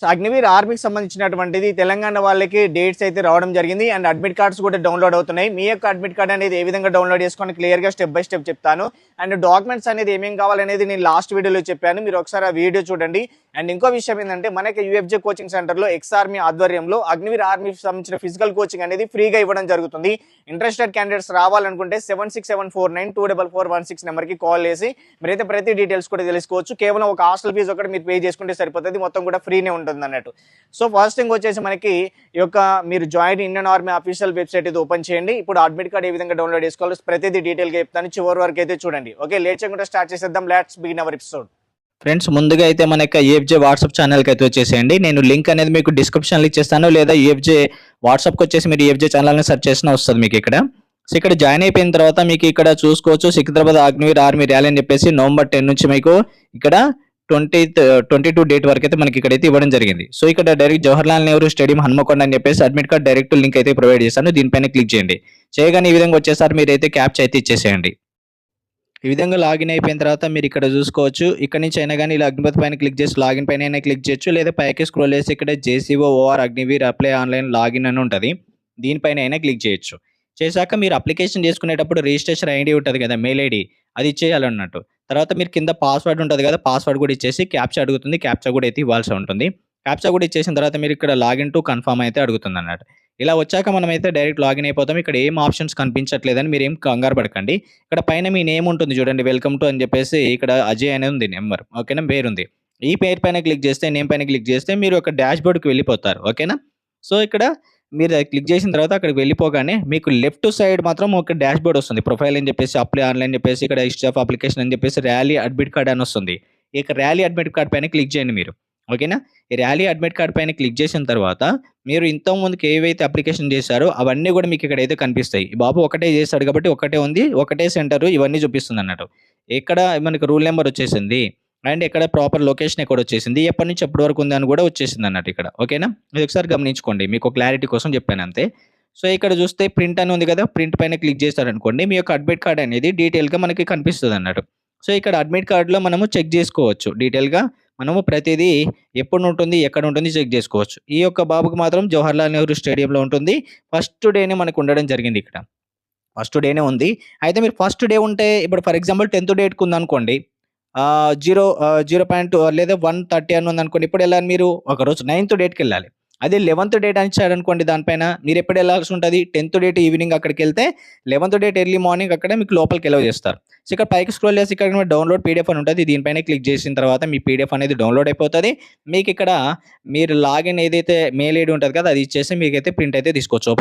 So Agniveer ఆర్మీకి సంబంధించినటువంటిది తెలంగాణ వాళ్ళకి డేట్స్ అయితే రావడం జరిగింది. అండ్ అడ్మిట్ కార్డ్స్ కూడా డౌన్లోడ్ అవుతున్నాయి. మీ యొక్క అడ్మిట్ కార్డ్ అనేది ఏ విధంగా డౌన్లోడ్ చేసుకొని క్లియర్గా స్టెప్ బై స్టెప్ చెప్తాను. అండ్ డాక్యుమెంట్స్ అనేది ఏమేమి కావాలనేది నేను లాస్ట్ వీడియోలో చెప్పాను. మీరు ఒకసారి ఆ వీడియో చూడండి. అండ్ ఇంకో విషయం ఏంటంటే మనకి యూఎఫ్జే కోచింగ్ సెంటర్లో ఎక్స్ ఆర్మీ ఆధ్వర్యంలో అగ్నివీర్ ఆర్మీకి సంబంధించిన ఫిజికల్ కోచింగ్ అనేది ఫ్రీగా ఇవ్వడం జరుగుతుంది. ఇంట్రెస్టెడ్ క్యాండిడేట్స్ రావాలనుకుంటే seven six seven four nine two double four one six నెంబర్కి కాల్ చేసి మీరైతే ప్రతి డీటెయిల్స్ కూడా తెలుసుకోవచ్చు. కేవలం ఒక హాస్టల్ ఫీజు ఒకటి మీరు పే చేసుకుంటే సరిపోతుంది. మొత్తం కూడా ఫ్రీనే ఉంటుంది. అన్నట్టు. సో ఫస్ట్ థింగ్ వచ్చేసి మనకి ఈ యొక్క మీరు join Indian army official website ఇది ఓపెన్ చేయండి. ఇప్పుడు అడ్మిట్ కార్డ్ ఏ విధంగా డౌన్లోడ్ చేసుకోవాలో ప్రతిదీ డీటెయిల్గా చెప్తాను. చివరి వరకు అయితే చూడండి. ఓకే లేట్ చేయకుండా స్టార్ట్ చేసేద్దాం. Let's begin our episode friends ముందుగా అయితే మన యొక్క యూఎఫ్జే వాట్సాప్ ఛానల్కి అయితే వచ్చేసేయండి. నేను లింక్ అనేది మీకు డిస్క్రిప్షన్లో ఇచ్చేస్తాను. లేదా యూఎఫ్జే వాట్సాప్కి వచ్చేసి మీరు యూఎఫ్జే ఛానల్ని సెర్చ్ చేసినా వస్తుంది మీకు ఇక్కడ. సో ఇక్కడ జాయిన్ అయిపోయిన తర్వాత మీకు ఇక్కడ చూసుకోవచ్చు సికింద్రాబాద్ అగ్నివీర్ ఆర్మీ ర్యాలీ అని చెప్పేసి నవంబర్ టెన్ నుంచి మీకు ఇక్కడ ట్వంటీ ట్వంటీ టూ డేట్ వరకు అయితే మనకి ఇక్కడైతే ఇవ్వడం జరిగింది. సో ఇక్కడ డైరెక్ట్ జవహర్లాల్ నెహ్రూ స్టేడియం హన్మకొండ అని చెప్పేసి అడ్మిట్ కార్డ్ డైరెక్ట్ లింక్ అయితే ప్రొవైడ్ చేశాను. దీనిపైన క్లిక్ చేయండి. చేయగానే ఈ విధంగా వచ్చేసారి మీరైతే క్యాప్చ్ అయితే ఇచ్చేసేయండి. ఈ విధంగా లాగిన్ అయిపోయిన తర్వాత మీరు ఇక్కడ చూసుకోవచ్చు. ఇక్కడ నుంచి అయినా కానీ ఇలా అగ్నిపత్ పైన క్లిక్ చేసి లాగిన్ పైన అయినా క్లిక్ చేయొచ్చు. లేదా పైకి స్క్రోల్ చేసి ఇక్కడ JCO or Agniveer apply online login అని ఉంటుంది. దీనిపైన అయినా క్లిక్ చేయొచ్చు. చేశాక మీరు అప్లికేషన్ చేసుకునేటప్పుడు రిజిస్ట్రేషన్ ఐడి ఉంటుంది కదా మెయిల్ ఐడి అది ఇచ్చేయాలన్నట్టు. తర్వాత మీరు కింద పాస్వర్డ్ ఉంటుంది కదా పాస్వర్డ్ కూడా ఇచ్చేసి క్యాప్చా అడుగుతుంది క్యాప్చా కూడా అయితే ఇవ్వాల్సి ఉంటుంది. క్యాప్చా కూడా ఇచ్చేసిన తర్వాత మీరు ఇక్కడ లాగిన్ టు కన్ఫర్మ్ అయితే అడుగుతుంది అన్నట్టు ఇలా వచ్చాక మనమైతే డైరెక్ట్ లాగిన్ అయిపోతాం. ఇక్కడ ఏం ఆప్షన్స్ కనిపించట్లేదని మీరు ఏం కంగారు పడకండి. ఇక్కడ పైన మీ నేమ్ ఉంటుంది చూడండి వెల్కమ్ టు అని చెప్పేసి ఇక్కడ అజయ్ అనేది ఉంది నెంబర్ ఓకేనా? పేరు ఉంది ఈ పేరు పైన క్లిక్ చేస్తే నేమ్ పైన క్లిక్ చేస్తే మీరు ఒక డాష్ బోర్డ్కి వెళ్ళిపోతారు. ఓకేనా? సో ఇక్కడ మీరు అది క్లిక్ చేసిన తర్వాత అక్కడికి వెళ్ళిపోగానే మీకు లెఫ్ట్ సైడ్ మాత్రం ఒక డాష్ బోర్డ్ వస్తుంది. ప్రొఫైల్ అని చెప్పేసి అప్లై ఆన్లైన్ చెప్పేసి ఇక్కడ హిస్టరీ ఆఫ్ అప్లికేషన్ అని చెప్పేసి ర్యాలీ అడ్మిట్ కార్డ్ అని వస్తుంది. ఇక ర్యాలీ అడ్మిట్ కార్డ్ పైన క్లిక్ చేయండి మీరు. ఓకేనా? ఈ ర్యాలీ అడ్మిట్ కార్డ్ పైన క్లిక్ చేసిన తర్వాత మీరు ఇంతకుముందుకు ఏవైతే అప్లికేషన్ చేశారో అవన్నీ కూడా మీకు ఇక్కడ అయితే కనిపిస్తాయి బాబు ఒకటే చేశాడు కాబట్టి ఒకటే ఉంది ఒకటే సెంటర్ ఇవన్నీ చూపిస్తుంది అన్నట్టు. ఇక్కడ మనకు రూల్ నెంబర్ వచ్చేసింది. అండ్ ఇక్కడ ప్రాపర్ లొకేషన్ ఎక్కడ వచ్చేసింది? ఎప్పటి నుంచి ఎప్పటి వరకు ఉంది అని కూడా వచ్చేసింది అన్నట్టు ఇక్కడ. ఓకేనా? ఇది ఒకసారి గమనించుకోండి. మీకు క్లారిటీ కోసం చెప్పాను అంతే. సో ఇక్కడ చూస్తే ప్రింట్ అని ఉంది కదా ప్రింట్ పైన క్లిక్ చేస్తారనుకోండి మీ యొక్క అడ్మిట్ కార్డ్ అనేది డీటెయిల్గా మనకి కనిపిస్తుంది అన్నట్టు. సో ఇక్కడ అడ్మిట్ కార్డులో మనము చెక్ చేసుకోవచ్చు. డీటెయిల్గా మనము ప్రతిదీ ఎప్పుడు ఉంటుంది ఎక్కడ ఉంటుంది చెక్ చేసుకోవచ్చు. ఈ యొక్క బాబుకి మాత్రం జవహర్లాల్ నెహ్రూ స్టేడియంలో ఉంటుంది. ఫస్ట్ డేనే మనకు ఉండడం జరిగింది ఇక్కడ. ఫస్ట్ డేనే ఉంది. అయితే మీరు ఫస్ట్ డే ఉంటే ఇప్పుడు ఫర్ ఎగ్జాంపుల్ టెన్త్ డేట్కి ఉందనుకోండి జీరో జీరో పాయింట్ లేదా వన్ థర్టీ అని ఉందనుకోండి ఇప్పుడు వెళ్ళాలి మీరు ఒకరోజు నైన్త్ డేట్కి వెళ్ళాలి. అదే లెవెన్త్ డేట్ అని ఇచ్చాడనుకోండి దానిపైన మీరు ఎప్పుడు వెళ్ళాల్సి ఉంటుంది? టెన్త్ డేట్ ఈవినింగ్ అక్కడికి వెళ్తే లెవెన్త్ డేట్ ఎర్లీ మార్నింగ్ అక్కడ మీకు లోపలికి ఎలవ్ చేస్తారు. సో ఇక్కడ పైకి స్క్రోల్ చేసి ఇక్కడ డౌన్లోడ్ పీడిఎఫ్ అని ఉంటుంది దీనిపైన క్లిక్ చేసిన తర్వాత మీ పీడిఎఫ్ అనేది డౌన్లోడ్ అయిపోతుంది. మీకు ఇక్కడ మీరు లాగిన్ ఏదైతే మెయిల్ ఐడి ఉంటుంది కదా అది ఇచ్చేసి మీకైతే ప్రింట్ అయితే తీసుకోవచ్చు.